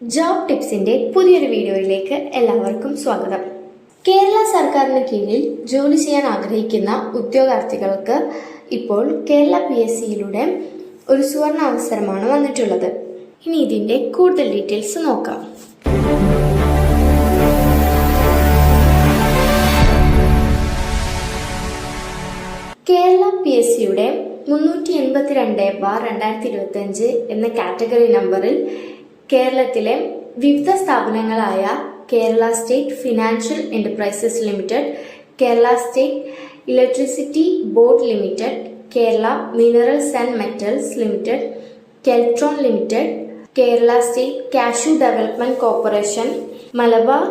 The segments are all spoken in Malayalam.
ജോബ് ടിപ്സിന്റെ പുതിയൊരു വീഡിയോയിലേക്ക് എല്ലാവർക്കും സ്വാഗതം. കേരള സർക്കാരിന് കീഴിൽ ജോലി ചെയ്യാൻ ആഗ്രഹിക്കുന്ന ഉദ്യോഗാർത്ഥികൾക്ക് ഇപ്പോൾ കേരള പി എസ് സിയിലൂടെ ഒരു സുവർണ അവസരമാണ് വന്നിട്ടുള്ളത്. ഇനി ഇതിന്റെ കൂടുതൽ ഡീറ്റെയിൽസ് നോക്കാം. കേരള പി എസ് സിയുടെ മുന്നൂറ്റി എൺപത്തിരണ്ട് ബാർ രണ്ടായിരത്തി ഇരുപത്തി അഞ്ച് എന്ന കാറ്റഗറി നമ്പറിൽ കേരളത്തിലെ വിവിധ സ്ഥാപനങ്ങളായ Kerala state financial enterprises limited Kerala state electricity board limited Kerala minerals and metals limited Keltron limited Kerala state cashew development corporation Malabar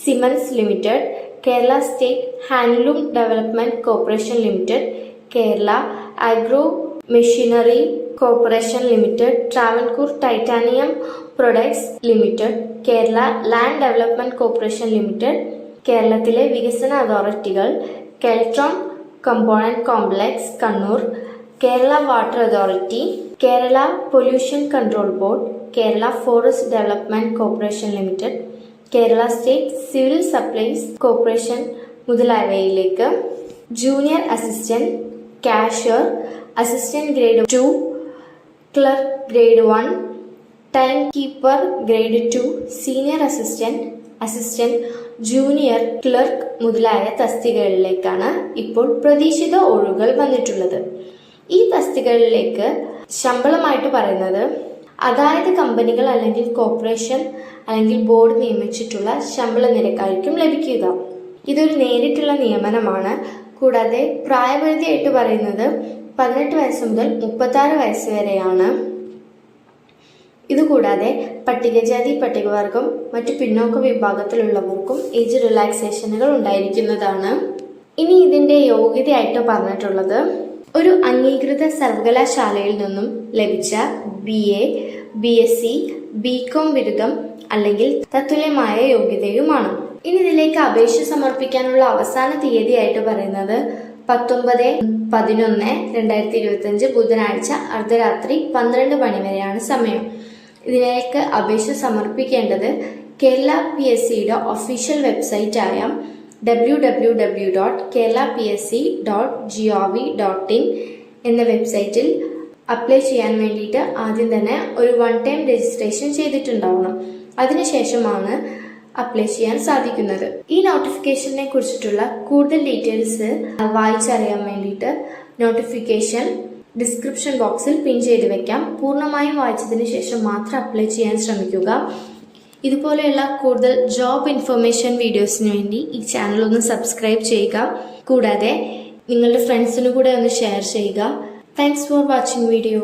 cements limited Kerala state handloom development corporation limited Kerala agro machinery corporation limited Travancore titanium products limited Kerala land development corporation limited കേരളത്തിലെ വികസന അതോറിറ്റികൾ Keltron component complex Kannur Kerala water authority Kerala pollution control board Kerala forest development corporation limited Kerala state civil supplies corporation മുതലായവയിലേക്ക് junior assistant cashier assistant grade two clerk grade one time keeper grade two senior assistant assistant junior clerk മുതലായ തസ്തികകളിലേക്കാണ് ഇപ്പോൾ പ്രതീക്ഷിത ഒഴുകൾ വന്നിട്ടുള്ളത്. ഈ തസ്തികകളിലേക്ക് ശമ്പളമായിട്ട് പറയുന്നത് അതായത് കമ്പനികൾ അല്ലെങ്കിൽ കോർപ്പറേഷൻ അല്ലെങ്കിൽ ബോർഡ് നിയമിച്ചിട്ടുള്ള ശമ്പള നിരക്കായിരിക്കും ലഭിക്കുക. ഇതൊരു നേരിട്ടുള്ള നിയമനമാണ്. കൂടാതെ പ്രായപരിധിയായിട്ട് പറയുന്നത് പതിനെട്ട് വയസ്സ് മുതൽ മുപ്പത്തി വയസ്സ് വരെയാണ്. ഇതുകൂടാതെ പട്ടികജാതി പട്ടികവർഗം മറ്റു പിന്നോക്ക വിഭാഗത്തിലുള്ളവർക്കും ഏജ് റിലാക്സേഷനുകൾ ഉണ്ടായിരിക്കുന്നതാണ്. ഇനി ഇതിന്റെ യോഗ്യതയായിട്ട് പറഞ്ഞിട്ടുള്ളത് ഒരു അംഗീകൃത സർവകലാശാലയിൽ നിന്നും ലഭിച്ച B A B S C B com ബിരുദം അല്ലെങ്കിൽ തത്തുല്യമായ യോഗ്യതയുമാണ്. ഇനി ഇതിലേക്ക് അപേക്ഷ സമർപ്പിക്കാനുള്ള അവസാന തീയതിയായിട്ട് പറയുന്നത് പത്തൊമ്പത് പതിനൊന്ന് രണ്ടായിരത്തി ഇരുപത്തി അഞ്ച് ബുധനാഴ്ച അർദ്ധരാത്രി പന്ത്രണ്ട് മണിവരെയാണ് സമയം. ഇതിലേക്ക് അപേക്ഷ സമർപ്പിക്കേണ്ടത് കേരള പി എസ് സിയുടെ official വെബ്സൈറ്റായ W W W dot Kerala P S C dot G O V dot in എന്ന വെബ്സൈറ്റിൽ അപ്ലൈ ചെയ്യാൻ വേണ്ടിയിട്ട് ആദ്യം തന്നെ ഒരു വൺ ടൈം രജിസ്ട്രേഷൻ ചെയ്തിട്ടുണ്ടാവണം. അതിനുശേഷമാണ് അപ്ലൈ ചെയ്യാൻ സാധിക്കുന്നത്. ഈ നോട്ടിഫിക്കേഷനെ കുറിച്ചിട്ടുള്ള കൂടുതൽ ഡീറ്റെയിൽസ് വായിച്ചറിയാൻ വേണ്ടിയിട്ട് നോട്ടിഫിക്കേഷൻ ഡിസ്ക്രിപ്ഷൻ ബോക്സിൽ പിൻ ചെയ്ത് വെക്കാം. പൂർണമായും വായിച്ചതിന് ശേഷം മാത്രം അപ്ലൈ ചെയ്യാൻ ശ്രമിക്കുക. ഇതുപോലെയുള്ള കൂടുതൽ ജോബ് ഇൻഫർമേഷൻ വീഡിയോസിന് വേണ്ടി ഈ ചാനൽ ഒന്ന് സബ്സ്ക്രൈബ് ചെയ്യുക. കൂടാതെ നിങ്ങളുടെ ഫ്രണ്ട്സിനു കൂടെ ഒന്ന് ഷെയർ ചെയ്യുക. Thanks for watching video